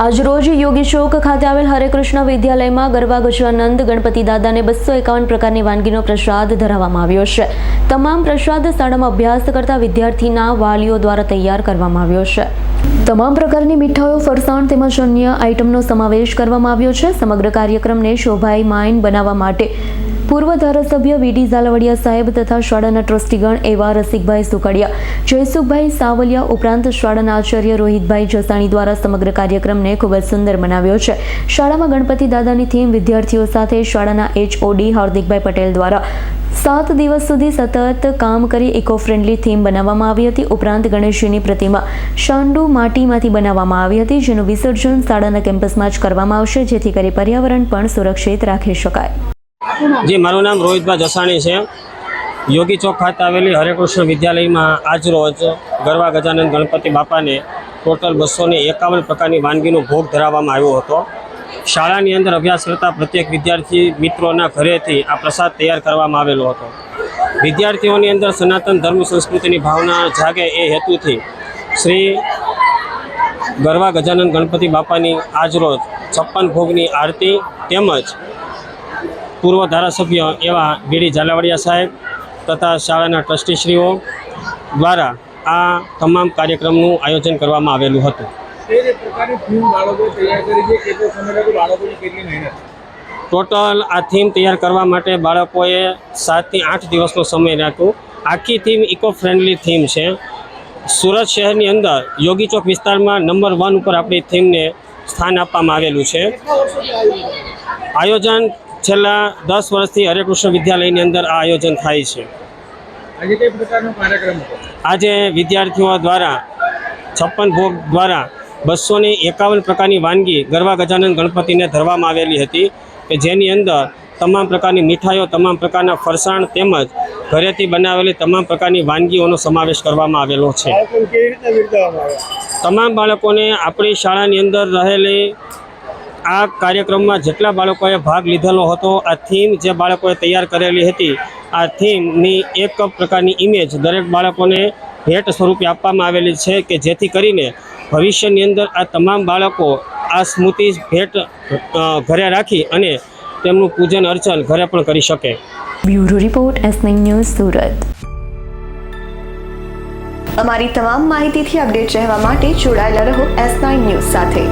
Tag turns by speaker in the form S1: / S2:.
S1: આજરોજ યોગી ચોક ખાતે આવેલ હરેકૃષ્ણ વિદ્યાલયમાં ગરબા ગજાનંદ ગણપતિ દાદાને બસો એકાવન પ્રકારની વાનગીનો પ્રસાદ ધરાવવામાં આવ્યો છે. તમામ પ્રસાદ શાળામાં અભ્યાસ કરતા વિદ્યાર્થીના વાલીઓ દ્વારા તૈયાર કરવામાં આવ્યો છે. તમામ પ્રકારની મીઠાઈઓ, ફરસાણ તેમજ અન્ય આઇટમનો સમાવેશ કરવામાં આવ્યો છે. સમગ્ર કાર્યક્રમને શોભાયમાન બનાવવા માટે પૂર્વ ધારાસભ્ય વીડી ઝાલાવડિયા સાહેબ તથા શાળાના ટ્રસ્ટીગણ એવા રસિકભાઈ સુકડિયા, જયસુખભાઈ સાવલિયા ઉપરાંત શાળાના આચાર્ય રોહિતભાઈ જસાણી દ્વારા સમગ્ર કાર્યક્રમને ખૂબ જ સુંદર બનાવ્યો છે. શાળામાં ગણપતિ દાદાની થીમ વિદ્યાર્થીઓ સાથે શાળાના એચઓડી હાર્દિકભાઈ પટેલ દ્વારા સાત દિવસ સુધી સતત કામ કરી ઇકો ફ્રેન્ડલી થીમ બનાવવામાં આવી હતી. ઉપરાંત ગણેશજીની પ્રતિમા શાંડુ માટીમાંથી બનાવવામાં આવી હતી, જેનું વિસર્જન શાળાના કેમ્પસમાં જ કરવામાં આવશે, જેથી કરી પર્યાવરણ પણ સુરક્ષિત રાખી શકાય.
S2: જી, મારું નામ રોહિતભાઈ જસાણી છે. યોગી ચોક ખાતે આવેલી હરેકૃષ્ણ વિદ્યાલયમાં આજરોજ ગરવા ગજાનંદ ગણપતિ બાપાને ટોટલ બસો એકાવન પ્રકારની વાનગીનો ભોગ ધરાવવામાં આવ્યો હતો. શાળાની અંદર અભ્યાસ કરતા પ્રત્યેક વિદ્યાર્થી મિત્રોના ઘરેથી આ પ્રસાદ તૈયાર કરવામાં આવેલો હતો. વિદ્યાર્થીઓની અંદર સનાતન ધર્મ સંસ્કૃતિની ભાવના જાગે એ હેતુથી શ્રી ગરવા ગજાનંદ ગણપતિ બાપાની આજરોજ છપ્પન ભોગની આરતી તેમજ પૂર્વ ધારાસભ્ય એવા વીડી ઝાલાવાડિયા સાહેબ તથા શાળાના ટ્રસ્ટીશ્રીઓ દ્વારા આ તમામ કાર્યક્રમનું આયોજન કરવામાં આવેલું હતું. ટોટલ આ થીમ તૈયાર કરવા માટે બાળકોએ સાતથી આઠ દિવસનો સમય રાખ્યો. આખી થીમ ઇકો ફ્રેન્ડલી થીમ છે. સુરત શહેરની અંદર યોગી ચોક વિસ્તારમાં નંબર વન ઉપર આપણી થીમને સ્થાન આપવામાં આવેલું છે. આયોજન છેલ્લા દસ વર્ષથી હરેકૃષ્ણ વિદ્યાલયની અંદર આ આયોજન થાય છે.
S3: આજે કઈ પ્રકારનો કાર્યક્રમ
S2: આજે વિદ્યાર્થીઓ દ્વારા છપ્પન ભોગ દ્વારા બસો ને એકાવન પ્રકારની વાનગી ગરવા ગજાનંદ ગણપતિને ધરવામાં આવેલી હતી કે જેની અંદર તમામ પ્રકારની મીઠાઈઓ તમામ પ્રકારના ફરસાણ તેમજ ઘરેથી બનાવેલી તમામ પ્રકારની વાનગીઓનો સમાવેશ કરવામાં આવેલો છે. તમામ બાળકોને આપણી શાળાની અંદર રહેલી આ કાર્યક્રમમાં જેટલા બાળકોએ ભાગ લીધેલો હતો આ થીમ જે બાળકોએ તૈયાર કરેલી હતી આ થીમની એક પ્રકારની ઇમેજ દરેક બાળકોને ભેટ સ્વરૂપે આપવામાં આવેલી છે કે જેથી કરીને ભવિષ્યની અંદર આ તમામ બાળકો આ સ્મૃતિ ભેટ ઘરે રાખી અને તેમનું પૂજન અર્ચન ઘરે પણ કરી શકે.
S1: Bureau report S news Surat.
S4: અમારી તમામ માહિતીથી અપડેટ રહેવા માટે જોડાયેલા રહો એસ ન્યૂઝ સાથે.